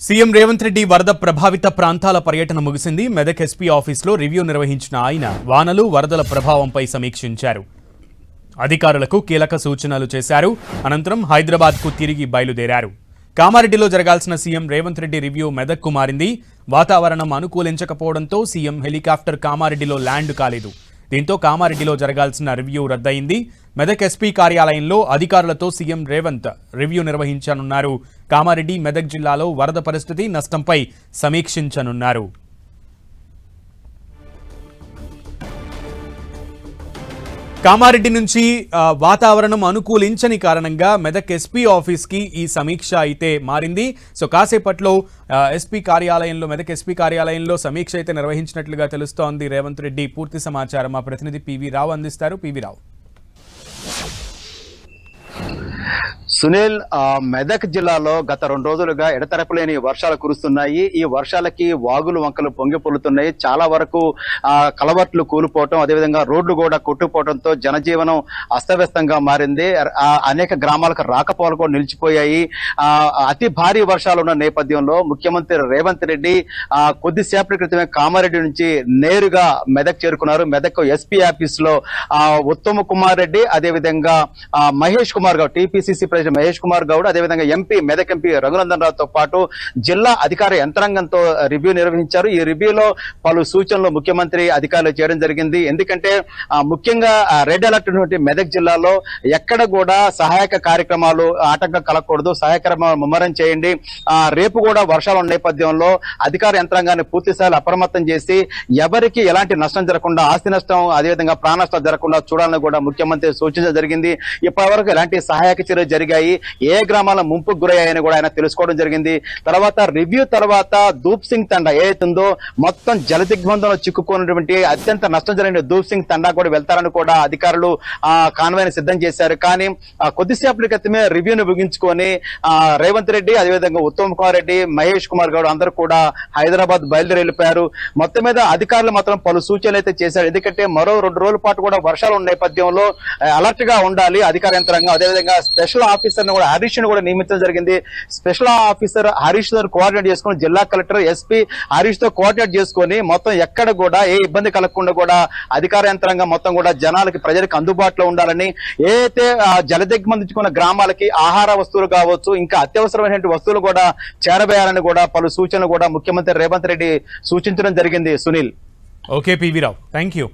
CM Revanth Reddy వరద ప్రభావిత ప్రాంతాల పర్యటన ముగిసింది. మెదక్ ఎస్పీ ఆఫీసులో రివ్యూ నిర్వహించిన ఆయన వానలు వరదల ప్రభావంపై సమీక్షించారు. అధికారులకు కీలక సూచనలు చేశారు. అనంతరం హైదరాబాద్కు తిరిగి బయలుదేరారు. కామారెడ్డిలో జరగాల్సిన సీఎం రేవంత్ రెడ్డి రివ్యూ మెదక్కు మారింది. వాతావరణం అనుకూలించకపోవడంతో సీఎం హెలికాప్టర్ కామారెడ్డిలో ల్యాండ్ కాలేదు. దీంతో కామారెడ్డిలో జరగాల్సిన రివ్యూ రద్దయింది. మెదక్ ఎస్పీ కార్యాలయంలో అధికారులతో సీఎం రేవంత్ రివ్యూ నిర్వహించనున్నారు. కామారెడ్డి మెదక్ జిల్లాలో వరద పరిస్థితి నష్టంపై సమీక్షించనున్నారు. కామారెడ్డి నుంచి వాతావరణం అనుకూలించని కారణంగా మెదక్ ఎస్పీ ఆఫీస్కి ఈ సమీక్ష అయితే మారింది. సో కాసేపట్లో ఎస్పీ కార్యాలయంలో మెదక్ ఎస్పీ కార్యాలయంలో సమీక్ష అయితే నిర్వహించినట్లుగా తెలుస్తోంది. రేవంత్ రెడ్డి పూర్తి సమాచారం మా ప్రతినిధి పివి రావు అందిస్తారు. పివి రావు. సునీల్ మెదక్ జిల్లాలో గత రెండు రోజులుగా ఎడతెరపలేని వర్షాలు కురుస్తున్నాయి. ఈ వర్షాలకి వాగులు వంకలు పొంగి పొలుతున్నాయి చాలా వరకు ఆ, కలవట్లు కూలిపోవటం అదేవిధంగా రోడ్లు కూడా కొట్టుకుపోవడంతో జనజీవనం అస్తవ్యస్తంగా మారింది. అనేక గ్రామాలకు రాకపోలు కూడా నిలిచిపోయాయి. అతి భారీ వర్షాలు ఉన్న నేపథ్యంలో ముఖ్యమంత్రి రేవంత్ రెడ్డి కొద్దిసేపటి క్రితమే కామారెడ్డి నుంచి నేరుగా మెదక్ చేరుకున్నారు. మెదక్ ఎస్పీ ఆఫీస్లో ఉత్తమ్ కుమార్ రెడ్డి అదేవిధంగా మహేష్ కుమార్ గారు టీపీసీసీ ప్రెసిడెంట్ మహేష్ కుమార్ గౌడ్ అదేవిధంగా ఎంపీ మెదక్ ఎంపీ రఘునందన్ రావుతో పాటు జిల్లా అధికార యంత్రాంగంతో రివ్యూ నిర్వహించారు. ఈ రివ్యూలో పలు సూచనలు ముఖ్యమంత్రి అధికారులు చేయడం జరిగింది. ఎందుకంటే ముఖ్యంగా రెడ్ అలర్ట్ ఉన్నటువంటి మెదక్ జిల్లాలో ఎక్కడ కూడా సహాయక కార్యక్రమాలు ఆటంకం కలగకూడదు. సహాయక కార్యక్రమాలు ముమ్మరం చేయండి. ఆ, రేపు కూడా వర్షాలు నేపథ్యంలో అధికార యంత్రాంగాన్ని పూర్తిస్థాయిలో అప్రమత్తం చేసి ఎవరికి ఎలాంటి నష్టం జరగకుండా ఆస్తి నష్టం అదేవిధంగా ప్రాణ నష్టం జరగకుండా చూడాలని కూడా ముఖ్యమంత్రి సూచించడం జరిగింది. ఇప్పటివరకు ఎలాంటి సహాయక చర్యలు జరిగాయి ఏ గ్రామాల ముంపుకు గురయ్యాయని కూడా ఆయన తెలుసుకోవడం జరిగింది. తర్వాత రివ్యూ తర్వాత దూప్ సింగ్ తండా ఏదైతుందో మొత్తం జల దిగ్బంధంలో చిక్కుకున్నటువంటి అత్యంత నష్టం జరిగిన దూప్ సింగ్ తండా కూడా వెళ్తారని కూడా అధికారులు ఆ కాన్వాయ్ని సిద్ధం చేశారు. కానీ కొద్దిసేపుల కొద్దిసేపటి క్రితమే రివ్యూను ముగించుకొని ఆ, రేవంత్ రెడ్డి అదేవిధంగా ఉత్తమ్ కుమార్ రెడ్డి మహేష్ కుమార్ గౌడ్ అందరూ కూడా హైదరాబాద్ బయలుదేరి వెళ్ళిపోయారు మొత్తం మీద అధికారులు మాత్రం పలు సూచనలు అయితే చేశారు. ఎందుకంటే మరో రెండు రోజుల పాటు కూడా వర్షాలు ఉన్న నేపథ్యంలో అలర్ట్గా ఉండాలి అధికార యంత్రాంగం. అదేవిధంగా స్పెషల్ ఆఫీసర్ కూడా హరీష్ను కూడా నియమించడం జరిగింది. స్పెషల్ ఆఫీసర్ హరీష్తో కోఆర్డినేట్ చేసుకుని జిల్లా కలెక్టర్ ఎస్పీ హరీష్తో కోఆర్డినేట్ చేసుకుని మొత్తం ఎక్కడ కూడా ఏ ఇబ్బంది కలగకుండా కూడా అధికార యంత్రాంగం మొత్తం కూడా జనాలకి ప్రజలకు అందుబాటులో ఉండాలని ఏదైతే ఆ, జలదిగ్బంధించుకున్న గ్రామాలకి ఆహార వస్తువులు కావచ్చు ఇంకా అత్యవసరమైనటువంటి వస్తువులు కూడా చేరవేయాలని కూడా పలు సూచనలు కూడా ముఖ్యమంత్రి రేవంత్ రెడ్డి సూచించడం జరిగింది సునీల్. ఓకే పివిరావు థ్యాంక్ యూ